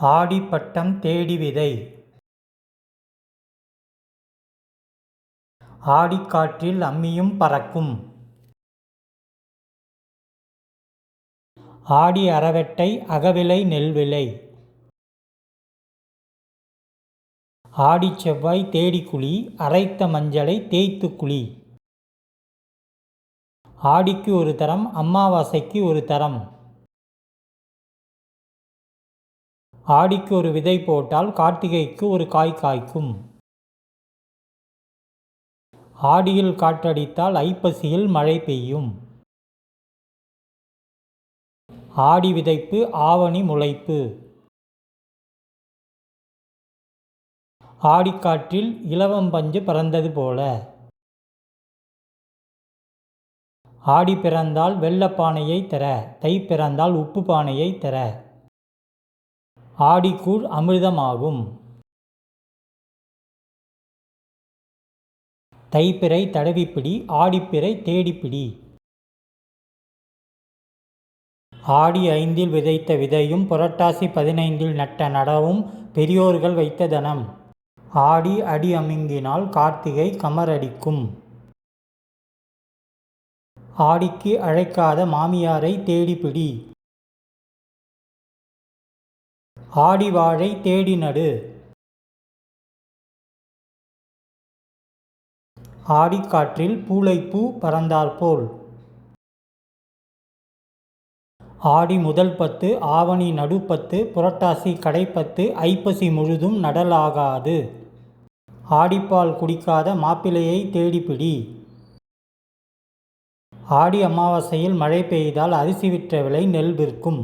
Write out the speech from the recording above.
ஆடிப்பட்டம் தேடி விதை. ஆடிக்காற்றில் அம்மியும் பறக்கும். ஆடி அறவெட்டை அகவிலை நெல்விலை. ஆடிச் செவ்வாய் தேடி குழி அரைத்த மஞ்சளை தேய்த்து குழி. ஆடிக்கு ஒரு தரம் அமாவாசைக்கு ஒரு தரம். ஆடிக்கு ஒரு விதை போட்டால் கார்த்திகைக்கு ஒரு காய் காய்க்கும். ஆடியில் காற்றடித்தால் ஐப்பசியில் மழை பெய்யும். ஆடி விதைப்பு ஆவணி முளைப்பு. ஆடிக்காற்றில் இலவம் பஞ்சு பறந்தது போல. ஆடி பிறந்தால் வெள்ளப்பானையை தர தை பிறந்தால் உப்பு பானையை தர. ஆடிக்கூழ் அமிர்தமாகும். தைப்பிறை தடவிப்பிடி ஆடிப்பிறை தேடிப்பிடி. ஆடி ஐந்தில் விதைத்த விதையும் புரட்டாசி பதினைந்தில் நட்ட நடவும் பெரியோர்கள் வைத்த தனம். ஆடி அடி அமுங்கினால் கார்த்திகை கமரடிக்கும். ஆடிக்கு அழைக்காத மாமியாரை தேடிப்பிடி. ஆடி வாழை தேடி நடு. ஆடிக்காற்றில் பூளைப்பூ பறந்தாற்போல் ஆடி முதல் பத்து ஆவணி நடுப்பத்து புரட்டாசி கடைப்பத்து ஐப்பசி முழுதும் நடலாகாது. ஆடிப்பால் குடிக்காத மாப்பிள்ளையை தேடிப்பிடி ஆடி அமாவாசையில் மழை பெய்தால் அரிசி விற்ற விலை நெல் விற்கும்.